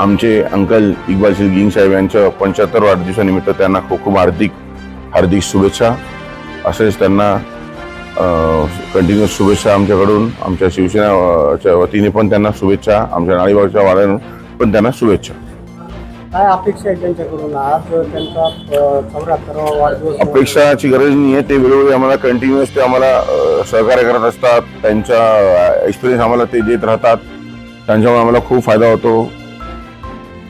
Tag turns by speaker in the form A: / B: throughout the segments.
A: आमचे अंकल इक्बाल सिंग गिंग साहेब यांच्या पंच्याहत्तर वाढदिवसानिमित्त त्यांना खूप खूप हार्दिक हार्दिक शुभेच्छा. असेच त्यांना कंटिन्युअस शुभेच्छा आमच्याकडून. आमच्या शिवसेनाच्या वतीने पण त्यांना शुभेच्छा. आमच्या नाळीबागच्या वाड्यानं पण त्यांना शुभेच्छा.
B: काय अपेक्षा आहे त्यांच्याकडून? आज त्यांचा चौऱ्याहत्तरावा वाढदिवस
A: अपेक्षाची गरज नाही आहे. ते वेळोवेळी आम्हाला कंटिन्युअस ते आम्हाला सहकार्य करत असतात. त्यांचा एक्सपिरियन्स आम्हाला ते देत राहतात. त्यांच्यामुळे आम्हाला खूप फायदा होतो.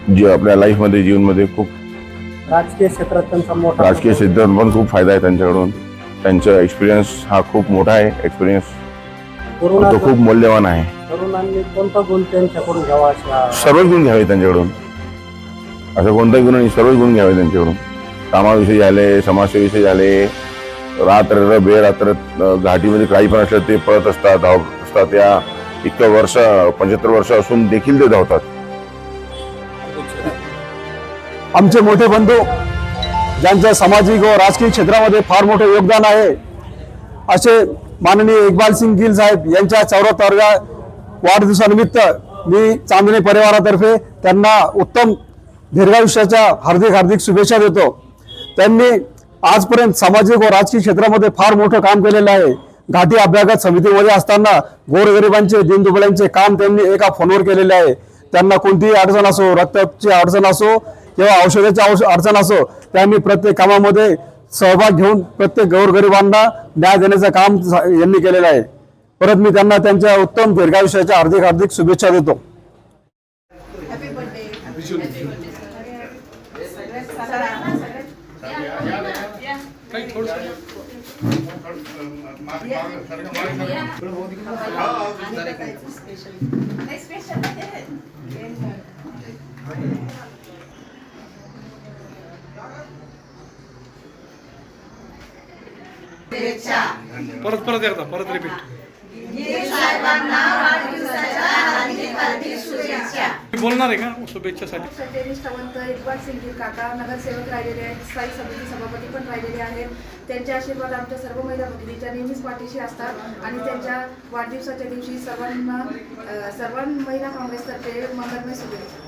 A: जे आपल्या लाईफमध्ये जीवनमध्ये खूप
B: राजकीय क्षेत्रात त्यांचा मोठा
A: राजकीय क्षेत्रात पण खूप फायदा आहे त्यांच्याकडून. त्यांचा एक्सपिरियन्स हा खूप मोठा आहे. एक्सपिरियन्स तो खूप मौल्यवान आहे.
B: तरुणांनी कोणता गुण त्यांच्याकडून घ्यावा अशा
A: सर्वच गुण घ्यावे त्यांच्याकडून. असं कोणताही गुण नाही सर्वच गुण घ्यावे त्यांच्याकडून. कामाविषयी झाले समाजसेवेविषयी झाले रात्र बेरात्र घाटीमध्ये काही पण असलं ते पळत असतात धावत असतात. त्या इतकं वर्ष पंच्याहत्तर वर्ष असून देखील ते धावतात.
C: आमचे मोठे बंधू ज्यांचं सामाजिक व राजकीय क्षेत्रामध्ये फार मोठे योगदान आहे असे माननीय इक्बाल सिंग गिल साहेब यांच्या चौऱ्याहत्तरव्या वाढदिवसानिमित्त मी चांदणी परिवारातर्फे त्यांना उत्तम दीर्घायुष्याच्या हार्दिक हार्दिक शुभेच्छा देतो. त्यांनी आजपर्यंत सामाजिक व राजकीय क्षेत्रामध्ये फार मोठं काम केलेलं आहे. घाटी अभ्यागत समितीमध्ये असताना गोरगरिबांचे दीनदुबळ्यांचे काम त्यांनी एका फोनवर केलेले आहे. त्यांना कोणतीही अडचण असो रक्ताची अडचण असो किंवा औषधाची औष अडचण असो त्यांनी प्रत्येक कामामध्ये सहभाग घेऊन प्रत्येक गोरगरिबांना न्याय देण्याचं काम यांनी केलेलं आहे परत मी त्यांना त्यांच्या उत्तम दीर्घायुष्याच्या हार्दिक हार्दिक शुभेच्छा देतो
D: परत परत एकदा परत रिपीट बोलणार आहे का? शुभेच्छासाठी
E: सत्यनीश सावंत इकबाल सिंगीर काका नगरसेवक राहिलेले आहेत स्थायी समिती सभापती पण राहिलेले आहेत. त्यांचे आशीर्वाद आमच्या सर्व महिला भगिनीच्या नेहमीच पाठीशी असतात आणि त्यांच्या वाढदिवसाच्या दिवशी सर्वांना सर्व महिला काँग्रेसतर्फे मनात शुभेच्छा